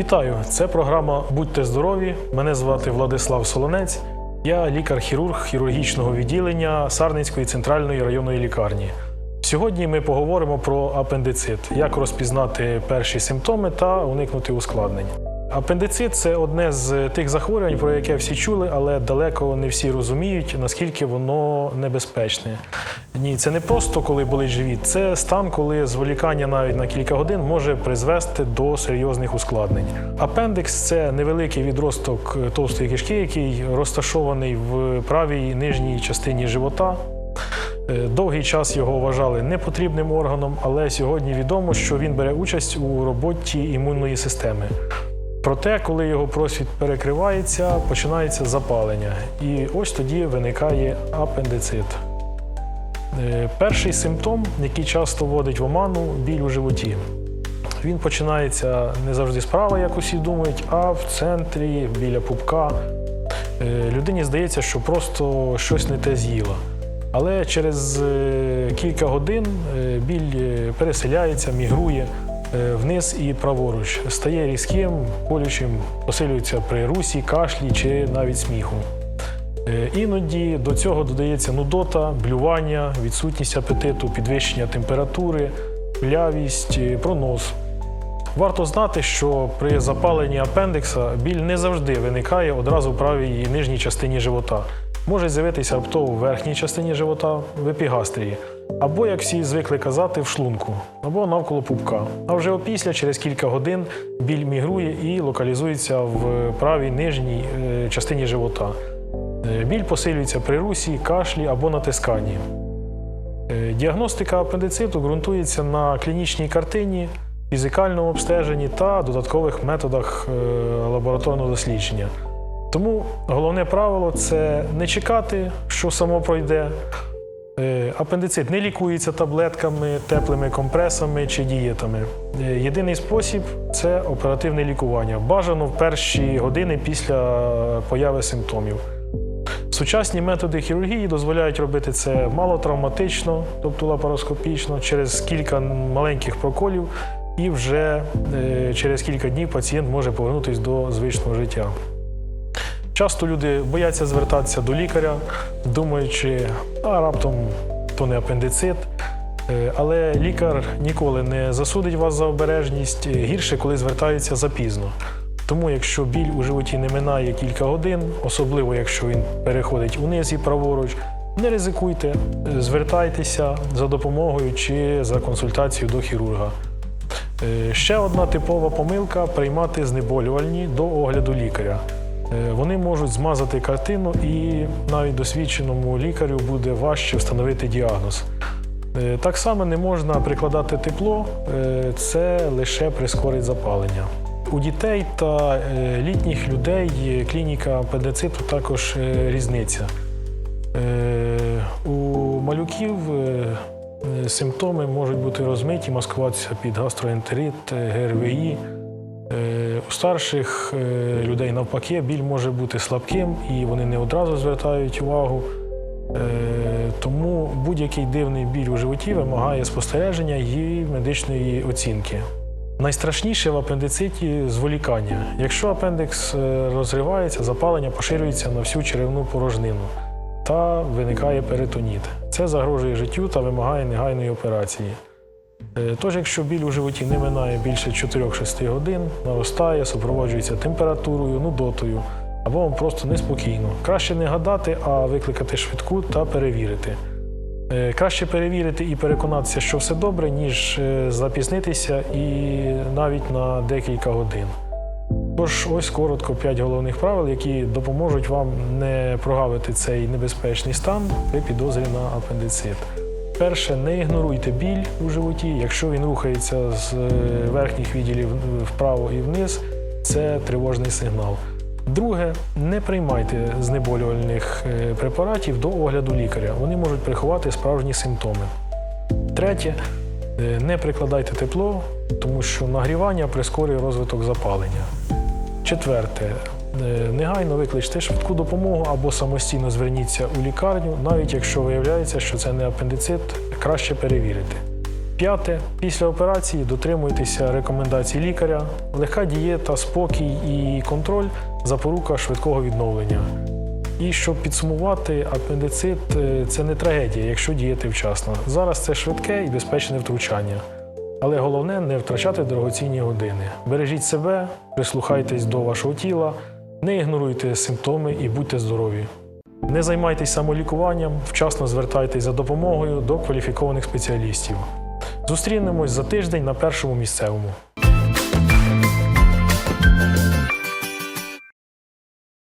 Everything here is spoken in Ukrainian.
Вітаю! Це програма Будьте здорові. Мене звати Владислав Солонець. Я лікар-хірург хірургічного відділення Сарницької центральної районної лікарні. Сьогодні ми поговоримо про апендицит, як розпізнати перші симптоми та уникнути ускладнень. Апендицит це одне з тих захворювань, про яке всі чули, але далеко не всі розуміють, наскільки воно небезпечне. Ні, це не просто коли болить живіт, це стан, коли зволікання навіть на кілька годин може призвести до серйозних ускладнень. Апендикс це невеликий відросток товстої кишки, який розташований в правій нижній частині живота. Е, Довгий час його вважали непотрібним органом, але сьогодні відомо, що він бере участь у роботі імунної системи. Проте, коли його просвіт перекривається, починається запалення. І ось тоді виникає апендицит. Е, Перший симптом, який часто вводить в оману, біль у животі. Він починається не завжди справа, як усі думають, а в центрі, біля пупка. Е, Людині здається, що просто щось не те з'їла. Але через е, кілька годин біль переселяється, мігрує вниз і праворуч, стає різким, болючим, посилюється при русі, кашлі чи навіть сміху. Е, Іноді до цього додається нудота, блювання, відсутність апетиту, підвищення температури, плявість, е, пронос. Варто знати, що при запаленні апендикса біль не завжди виникає одразу в правій нижній частині живота. Може з'явитися раптово в верхній частині живота, в епігастрії, або, як всі звикли казати, в шлунку, або навколо пупка. А вже опісля, через кілька годин, біль мігрує і локалізується в правій нижній е, частині живота. Е, Біль посилюється при русі, кашлі або натисканні. Е, Діагностика апендициту ґрунтується на клінічній картині, фізикальному обстеженні та додаткових методах лабораторного дослідження. Тому головне правило це не чекати, що само пройде. Е, Апендицит не лікується таблетками, теплими компресами чи дієтами. Е, Єдиний спосіб це оперативне лікування. Бажано в перші години після появи симптомів. Сучасні методи хірургії дозволяють робити це малотравматично, тобто лапароскопічно, через кілька маленьких проколів, і вже е, через кілька днів пацієнт може повернутися до звичного життя. Часто люди бояться звертатися до лікаря, думаючи, а раптом то не апендицит. Е, Але лікар ніколи не засудить вас за обережність, е, гірше, коли звертаються запізно. Тому, якщо біль у животі не минає кілька годин, особливо якщо він переходить униз і праворуч, не ризикуйте, е, звертайтеся за допомогою чи за консультацією до хірурга. Ще одна типова помилка приймати знеболювальні до огляду лікаря. Е, Вони можуть змазати картину, і навіть досвідченому лікарю буде важче встановити діагноз. Е, Так само не можна прикладати тепло, е, це лише прискорить запалення. У дітей та літніх людей клініка апендициту також різниця. У малюків симптоми можуть бути розмиті, маскуватися під гастроентерит, ГРВІ. Старших е, людей навпаки біль може бути слабким і вони не одразу звертають увагу. Е, Тому будь-який дивний біль у животі вимагає спостереження і медичної оцінки. Найстрашніше в апендициті зволікання. Якщо апендикс е, розривається, запалення поширюється на всю черевну порожнину та виникає перитоніт. Це загрожує життю та вимагає негайної операції. Е, Тож, якщо біль у животі не минає більше 4-6 годин, наростає, супроводжується температурою, нудотою або вам просто неспокійно. Краще не гадати, а викликати швидку та перевірити. Е, Краще перевірити і переконатися, що все добре, ніж е, запізнитися і навіть на декілька годин. Тож, ось коротко 5 головних правил, які допоможуть вам не прогавити цей небезпечний стан при підозрі на апендицит. Перше, не ігноруйте біль у животі. Якщо він рухається з е, верхніх відділів вправо і вниз, це тривожний сигнал. Друге, не приймайте знеболювальних е, препаратів до огляду лікаря. Вони можуть приховати справжні симптоми. Третє, е, не прикладайте тепло, тому що нагрівання прискорює розвиток запалення. Четверте, негайно викличте швидку допомогу або самостійно зверніться у лікарню, навіть якщо виявляється, що це не апендицит, краще перевірити. П'яте. Після операції дотримуйтеся рекомендацій лікаря. Легка дієта, спокій і контроль запорука швидкого відновлення. І щоб підсумувати, апендицит е, це не трагедія, якщо діяти вчасно. Зараз це швидке і безпечне втручання. Але головне не втрачати дорогоцінні години. Бережіть себе, прислухайтесь до вашого тіла, не ігноруйте симптоми і будьте здорові. Не займайтесь самолікуванням, вчасно звертайтесь за допомогою до кваліфікованих спеціалістів. Зустрінемось за тиждень на першому місцевому.